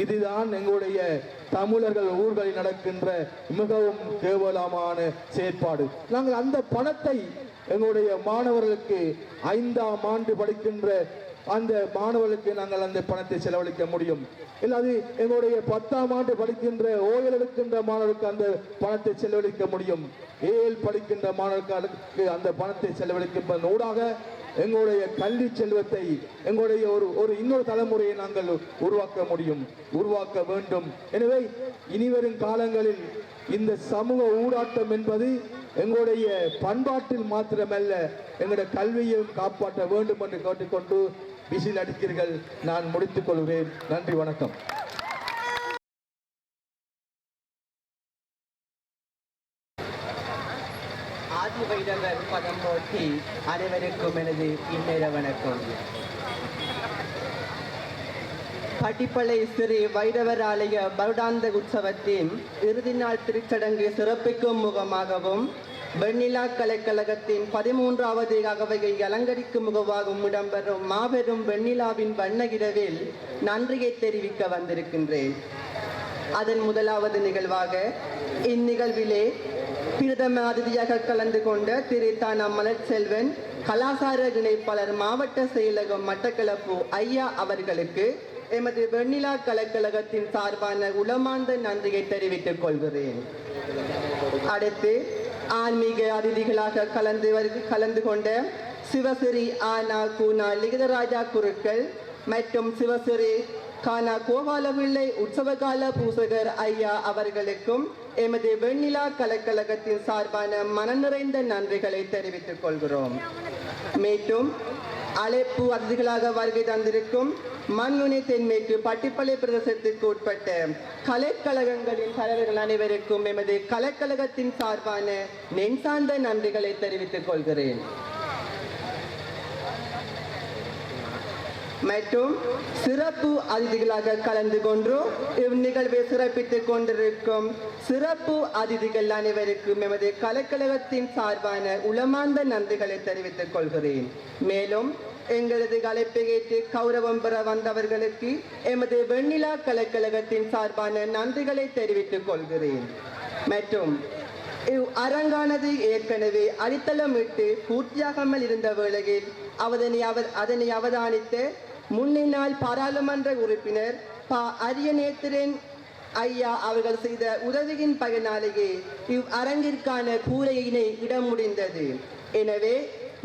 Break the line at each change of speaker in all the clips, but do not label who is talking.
இதுதான் எங்களுடைய தமிழர்கள் ஊர்களில் நடக்கின்ற மிகவும் கேவலமான செயற்பாடு. நாங்கள் அந்த பணத்தை எங்களுடைய மாணவர்களுக்கு ஐந்தாம் ஆண்டு படிக்கின்ற அந்த மாணவர்களுக்கு நாங்கள் அந்த பணத்தை செலவழிக்க முடியும். இல்லாது எங்களுடைய பத்தாம் ஆண்டு படிக்கின்ற ஓயல் எடுக்கின்ற மாணவருக்கு அந்த பணத்தை செலவழிக்க முடியும். ஏல் படிக்கின்ற மாணவர்களுக்கு அந்த பணத்தை செலவழிக்கும் ஊடாக எங்களுடைய கல்வி செல்வத்தை எங்களுடைய ஒரு ஒரு இன்னொரு தலைமுறையை நாங்கள் உருவாக்க முடியும் உருவாக்க வேண்டும். எனவே இனிவரும் காலங்களில் இந்த சமூக ஊடாட்டம் என்பது எங்களுடைய பண்பாட்டில் மாத்திரமல்ல எங்களுடைய கல்வியையும் காப்பாற்ற வேண்டும் என்று கேட்டுக்கொண்டு விசில் அடித்தீர்கள் நான் முடித்துக் கொள்வேன். நன்றி வணக்கம்.
ஆதி வைரவர் பதம் போட்டி அனைவருக்கும் எனது இந்நேர வணக்கம். பட்டிப்பளை ஸ்ரீ வைரவர் ஆலய வருடாந்த உற்சவத்தின் இறுதி நாள் திருச்சடங்கு சிறப்பிக்கும் முகமாகவும் வெண்ணிலா கலைக்கழகத்தின் பதிமூன்றாவது அகவையை அலங்கரிக்கும் முகவாகவும் இடம்பெறும் மாபெரும் வெண்ணிலாவின் வண்ணகிரவில் நன்றியை தெரிவிக்க வந்திருக்கின்றேன். அதன் முதலாவது நிகழ்வாக இந்நிகழ்விலே பிரதம அதிதியாக கலந்து கொண்ட திரு தானா மலர்செல்வன் கலாசார இணைப்பாளர் மாவட்ட செயலகம் மட்டக்களப்பு ஐயா அவர்களுக்கு எமது வெண்ணிலா கலைக்கழகத்தின் சார்பான உளமார்ந்த நன்றியை தெரிவித்துக் கொள்கிறேன். அடுத்து ஆன்மீக அதிதிகளாக கலந்து கலந்து கொண்ட சிவசிறி ஆனா கூனா லிகிதராஜா குருக்கள் மற்றும் சிவசிறி கானா கோபாலபிள்ளை உற்சவகால பூசகர் ஐயா அவர்களுக்கும் எமது வெண்ணிலா கலைக்கழகத்தின் சார்பான மனநிறைந்த நன்றிகளை தெரிவித்துக் கொள்கிறோம். மேட்டும் அழைப்பு அதிதிகளாக வருகை தந்திருக்கும் மண்முனை தென்மேற்கு பட்டிப்பளை பிரதேசத்திற்கு உட்பட்ட கலைக்கழகங்களின் தலைவர்கள் அனைவருக்கும் எமது கலைக்கழகத்தின் சார்பான நெஞ்சார்ந்த நன்றிகளை தெரிவித்துக் கொள்கிறேன். மற்றும் சிறப்பு அதிதிகளாக கலந்து கொண்டு இந்நிகழ்வை சிறப்பித்துக் கொண்டிருக்கும் சிறப்பு அதிதிகள் அனைவருக்கும் எமது கலைக்கழகத்தின் சார்பான உளமார்ந்த நன்றிகளை தெரிவித்துக் கொள்கிறேன். மேலும் எங்களது அழைப்பை ஏற்று கௌரவம் பெற வந்தவர்களுக்கு எமது வெண்ணிலா கலைக்கழகத்தின் சார்பான நன்றிகளை தெரிவித்துக் கொள்கிறேன். மற்றும் இவ் அரங்கானது ஏற்கனவே அடித்தளமிட்டு பூர்த்தியாகாமல் இருந்த வேளையில் அவதனை அவ அதனை அவதானித்த முன்னினால் பாராளுமன்ற உறுப்பினர் ப. அரியநேத்திரன் ஐயா அவர்கள் செய்த உதவியின் பயனாலேயே இவ் அரங்கிற்கான கூரையினை இடம் முடிந்தது. எனவே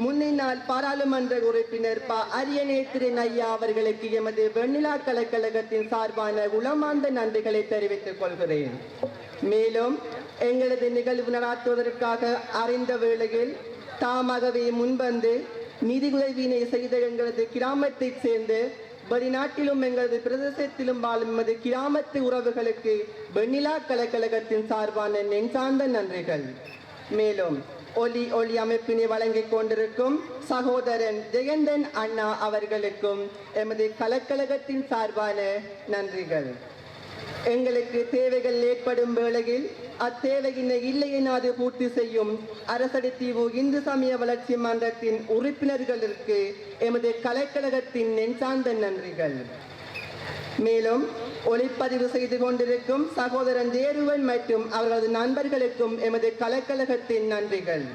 முன்னினால் பாராளுமன்ற உறுப்பினர் ப. அரியநேத்திரன் ஐயா அவர்களுக்கு எமது வெண்ணிலா கலைக்கழகத்தின் சார்பான உளமார்ந்த நன்றிகளை தெரிவித்துக் கொள்கிறேன். மேலும் எங்களது நிகழ்வு நடாத்துவதற்காக அறிந்த வேளையில் தாமாகவே முன்வந்து நிதி உதவியினை செய்த எங்களது கிராமத்தைச் சேர்ந்து வெளிநாட்டிலும் எங்களது பிரதேசத்திலும் வாழும் எமது கிராமத்து உறவுகளுக்கு வெண்ணிலா கலைக்கழகத்தின் சார்பான நெஞ்சார்ந்த நன்றிகள். மேலும் ஒலி ஒளி அமைப்பினை வழங்கிக் கொண்டிருக்கும் சகோதரன் ஜெயந்தன் அண்ணா அவர்களுக்கும் எமது கலக்கழகத்தின் சார்பான நன்றிகள். எங்களுக்கு தேவைகள் ஏற்படும் வேளையில் அத்தேவையினை இல்லையெனாது பூர்த்தி செய்யும் அரசடித்தீவு இந்து சமய வளர்ச்சி மன்றத்தின் உறுப்பினர்களுக்கு எமது கலைக்கழகத்தின் நெஞ்சார்ந்த நன்றிகள். மேலும் ஒளிப்பதிவு செய்து கொண்டிருக்கும் சகோதரன் தேருவன் மற்றும் அவரது நண்பர்களுக்கும் எமது கலைக்கழகத்தின் நன்றிகள்.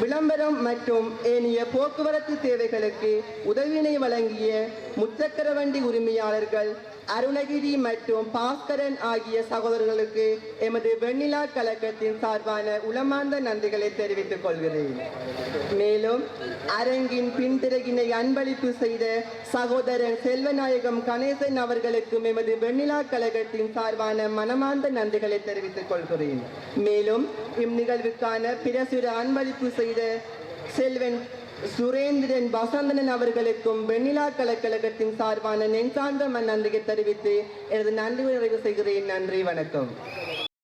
விளம்பரம் மற்றும் ஏனைய போக்குவரத்து தேவைகளுக்கு உதவியினை வழங்கிய முச்சக்கர வண்டி உரிமையாளர்கள் அருணகிரி மற்றும் பாஸ்கரன் ஆகிய சகோதரர்களுக்கு எமது வெண்ணிலா கழகத்தின் சார்பான உளமார்ந்த நன்றிகளை தெரிவித்துக் கொள்கிறேன். மேலும் அரங்கின் பின்திரகினை அன்பளிப்பு செய்த சகோதரன் செல்வநாயகம் கணேசன் அவர்களுக்கும் எமது வெண்ணிலா கழகத்தின் சார்பான மனமார்ந்த நன்றிகளை தெரிவித்துக் கொள்கிறேன். மேலும் இந்நிகழ்வுக்கான பிரசுர அன்பளிப்பு செய்த செல்வன் சுரேந்திரன் வசந்தனன் அவர்களுக்கும் வெண்ணிலா கலைக்கழகத்தின் சார்பான நெஞ்சார்ந்த நன்றியை தெரிவித்து எனது நன்றி உறவு செய்கிறேன். நன்றி வணக்கம்.